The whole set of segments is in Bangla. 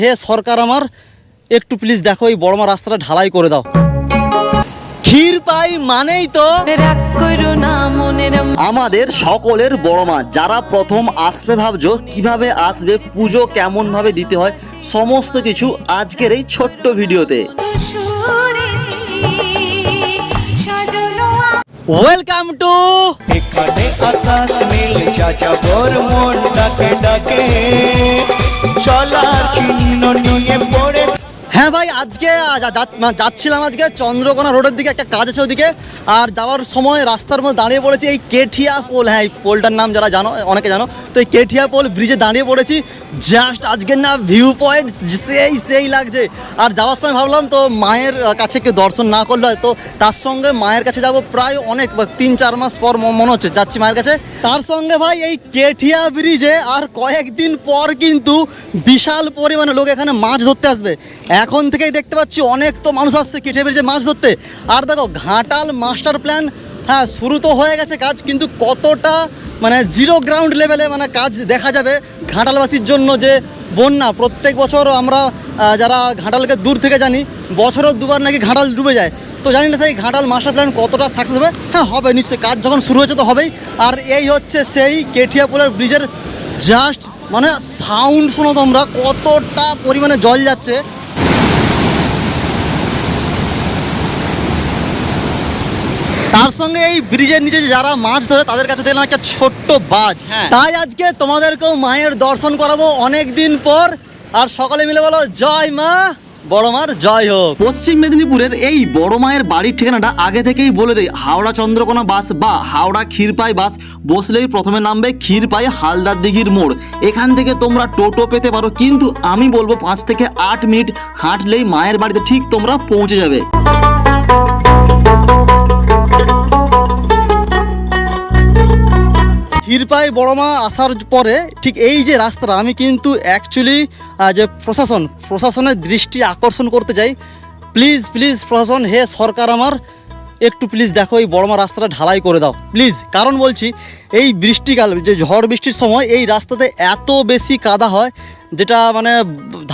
হে সরকার আমার একটু প্লিজ দেখো এই বড়মা রাস্তাটা ঢালাই করে দাও। ক্ষীর পাই মানেই তো আমাদের সকলের বড় মা যারা প্রথম আসবে ভাবছ কীভাবে আসবে পুজো কেমন ভাবে দিতে হয় সমস্ত কিছু আজকের এই ছোট্ট ভিডিওতে। ওয়েলকাম টু এখানে আকাশ নীল যাযাবর মন ডাকে ডাকে চলার চিহ্ন নিয়ে পড়ে যাচ্ছিলাম আজকে চন্দ্রকোনা রোডের দিকে, একটা কাজ আছে ওদিকে। আর যাওয়ার সময় রাস্তার মধ্যে দাঁড়িয়ে পড়েছি, এই কেঠিয়া পোল হ্যাঁ এই পোলটার নাম যারা জানো, অনেকে জানো, তো এই কেঠিয়া পোল ব্রিজে দাঁড়িয়ে পড়েছি। জাস্ট আজকের না ভিউ পয়েন্ট সেই সেই লাগছে। আর যাওয়ার সময় ভাবলাম, তো মায়ের কাছে একটু দর্শন না করলে হয়, তো তার সঙ্গে মায়ের কাছে যাব প্রায় অনেক তিন, চার মাস পর মনে হচ্ছে, যাচ্ছি মায়ের কাছে। তার সঙ্গে ভাই, এই কেঠিয়া ব্রিজে আর কয়েকদিন পর কিন্তু বিশাল পরিমাণে লোক এখানে মাছ ধরতে আসবে। এখন থেকেই দেখতে পাচ্ছি অনেক তো মানুষ আসছে কেটে ব্রিজে মাছ ধরতে। আর দেখো, ঘাটাল মাস্টার প্ল্যান হ্যাঁ শুরু তো হয়ে গেছে কাজ, কিন্তু কতটা মানে জিরো গ্রাউন্ড লেভেলে মানে কাজ দেখা যাবে ঘাটালবাসীর জন্য যে বন্যা। প্রত্যেক বছর আমরা যারা ঘাটালকে দূর থেকে জানি, বছরও দুবার নাকি ঘাটাল ডুবে যায়। তো জানি না, সেই ঘাটাল মাস্টার প্ল্যান কতটা সাকসেস হবে? হ্যাঁ হবে, নিশ্চয়ই। কাজ যখন শুরু হয়েছে তো হবেই। আর এই হচ্ছে সেই কেঠিয়াপুলের ব্রিজের জাস্ট মানে সাউন্ড শোনো তোমরা, কতটা পরিমাণে জল যাচ্ছে। তার সঙ্গে এই ব্রিজের নিচে যারা মাছ ধরে তাদের কাছে দেখলাম একটা ছোট্ট বাজ হ্যাঁ। তাই আজকে তোমাদেরকেও মায়ের দর্শন করাবো অনেক দিন পর। আর সকালে মিলে বলো জয় মা বড় মার জয় হোক। পশ্চিম মেদিনীপুরের এই বড় মায়ের বাড়ির ঠিকানাটা আগে থেকেই বলে দেয় হাওড়া চন্দ্রকোনা বাস বা হাওড়া ক্ষীরপাই বাস। বসলেই প্রথমে নামবে ক্ষীরপাই হালদার দিঘির মোড়। এখান থেকে তোমরা টোটো পেতে পারো কিন্তু আমি বলব পাঁচ থেকে আট মিনিট হাঁটলেই মায়ের বাড়িতে ঠিক তোমরা পৌঁছে যাবে। ক্ষীরপাই বড়মা আসার পরে ঠিক এই যে রাস্তাটা, আমি কিন্তু অ্যাকচুয়ালি যে প্রশাসন, প্রশাসনের দৃষ্টি আকর্ষণ করতে চাই। প্লিজ প্লিজ প্রশাসন, হে সরকার আমার, একটু প্লিজ দেখো এই বড়মা রাস্তাটা ঢালাই করে দাও। প্লিজ কারণ বলছি, এই বৃষ্টিকাল, যে ঝড় বৃষ্টির সময় এই রাস্তাতে এত বেশি কাদা হয়, যেটা মানে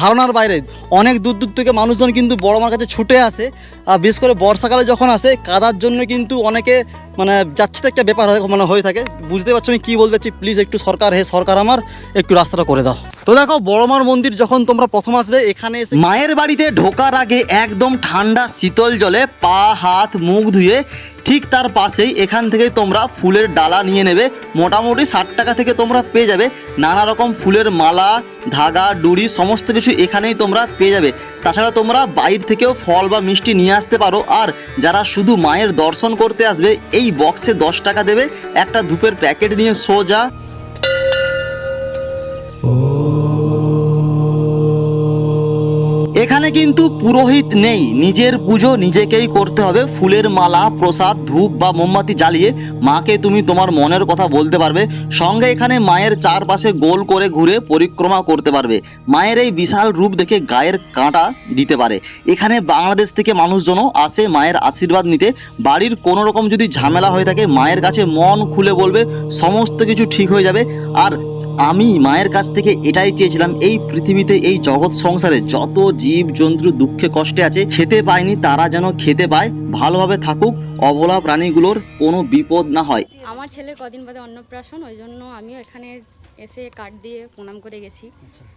ধারণার বাইরে। অনেক দূর দূর থেকে মানুষজন কিন্তু বড়মার কাছে ছুটে আসে, আর বিশেষ করে বর্ষাকালে যখন আসে, কাদার জন্য কিন্তু অনেকে মানে যাচ্ছে তো একটা ব্যাপার মানে হয়ে থাকে। বুঝতে পারছ আমি কী বলতে চাচ্ছি? প্লিজ একটু সরকার, হে সরকার আমার, একটু রাস্তাটা করে দাও। তো দেখো, বড়মার মন্দির যখন তোমরা প্রথম আসবে, এখানে এসে মায়ের বাড়িতে ঢোকার আগে একদম ঠান্ডা শীতল জলে পা, হাত, মুখ ধুয়ে ঠিক তার পাশেই এখান থেকে তোমরা ফুলের ডালা নিয়ে নেবে। মোটামুটি ষাট টাকা থেকে তোমরা পেয়ে যাবে। নানা রকম ফুলের মালা, ধাগা ডুরি সমস্ত কিছু এখানেই তোমরা পেয়ে যাবে। তাছাড়া তোমরা বাইর থেকেও ফল বা মিষ্টি নিয়ে আসতে পারো। আর যারা শুধু মায়ের দর্শন করতে আসবে এই বক্সে দশ টাকা দেবে একটা ধূপের প্যাকেট নিয়ে সোজা। এখানে কিন্তু পুরোহিত নেই। নিজের পুজো নিজেকেই করতে হবে। ফুলের মালা, প্রসাদ, ধূপ বা মোমবাতি জ্বালিয়ে মাকে তুমি তোমার মনের কথা বলতে পারবে। সঙ্গে এখানে মায়ের চারপাশে গোল করে ঘুরে পরিক্রমা করতে পারবে। মায়ের এই বিশাল রূপ দেখে গায়ের কাঁটা দিতে পারে। এখানে বাংলাদেশ থেকে মানুষজনও আসে মায়ের আশীর্বাদ নিতে। বাড়ির কোনো রকম যদি ঝামেলা হয়ে থাকে, মায়ের কাছে মন খুলে বলবে, সমস্ত কিছু ঠিক হয়ে যাবে। আর আমি মায়ের কাছ থেকে এটাই চেয়েছিলাম, এই পৃথিবীতে এই জগৎ সংসারে যত জীব জন্তু দুঃখে কষ্টে আছে, খেতে পায়নি তারা যেন খেতে পায়, ভালোভাবে থাকুক, অবলা প্রাণীগুলোর কোনো বিপদ না হয়। আমার ছেলের কদিন বাদে অন্নপ্রাশন, ওই জন্য আমিও এখানে এসে কার্ড দিয়ে প্রণাম করে গেছি।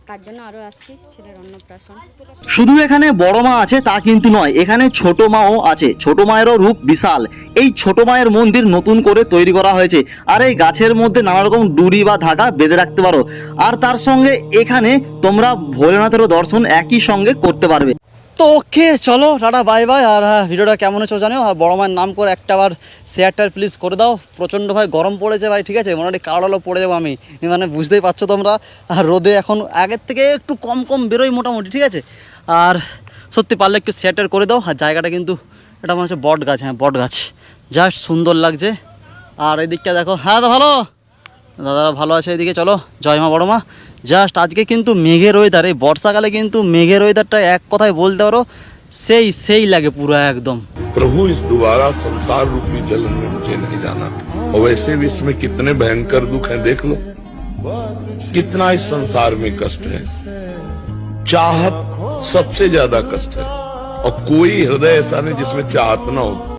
তার জন্য আরও আসছি ছেলের অন্নপ্রাশন শুধু এখানে বড় মা আছে তা কিন্তু নয় এখানে ছোট মাও আছে। ছোট মায়েরও রূপ বিশাল। এই ছোট মায়ের মন্দির নতুন করে তৈরি করা হয়েছে। আর এই গাছের মধ্যে নানা রকম ডুরি বা ধাগা বেঁধে রাখতে পারো। আর তার সঙ্গে এখানে তোমরা ভোলেনাথেরও দর্শন একই সঙ্গে করতে পারবে। তো ওকে, চলো, টাটা বাই বাই আর হ্যাঁ ভিডিওটা কেমন হচ্ছে জানো আর বড় মায়ের নাম করে একটা বার শেয়ারটার প্লিজ করে দাও। প্রচণ্ড ভাই গরম পড়েছে ভাই, ঠিক আছে? মোটামুটি কাউডালো পড়ে যাব আমি। মানে বুঝতেই পারছ তোমরা। আর রোদে এখন আগের থেকে একটু কম কম বেরোই মোটামুটি, ঠিক আছে? আর সত্যি পারলে একটু শেয়ারটার করে দাও। আর জায়গাটা কিন্তু এটা মনে হচ্ছে বট গাছ হ্যাঁ বট গাছ। জাস্ট সুন্দর লাগছে। আর এদিকটা দেখো হ্যাঁ তো ভালো। দাদারা ভালো আছে এদিকে চলো জয় মা বড় মা জাস্ট আজকে কিন্তু মেঘের ওয়েদার এই বর্ষাকালে কিন্তু মেঘের ওয়েদারটা এক কথায় বলতে পারো সেই সেই লাগে পুরো একদম प्रभु इस दोबारा संसार रूपी जलन में मुझे नहीं जाना और वैसे भी इसमें कितने भयंकर दुख हैं देख लो कितना इस संसार में कष्ट है चाहत सबसे ज्यादा कष्ट है और कोई हृदय ऐसा नहीं जिसमें चाहत ना हो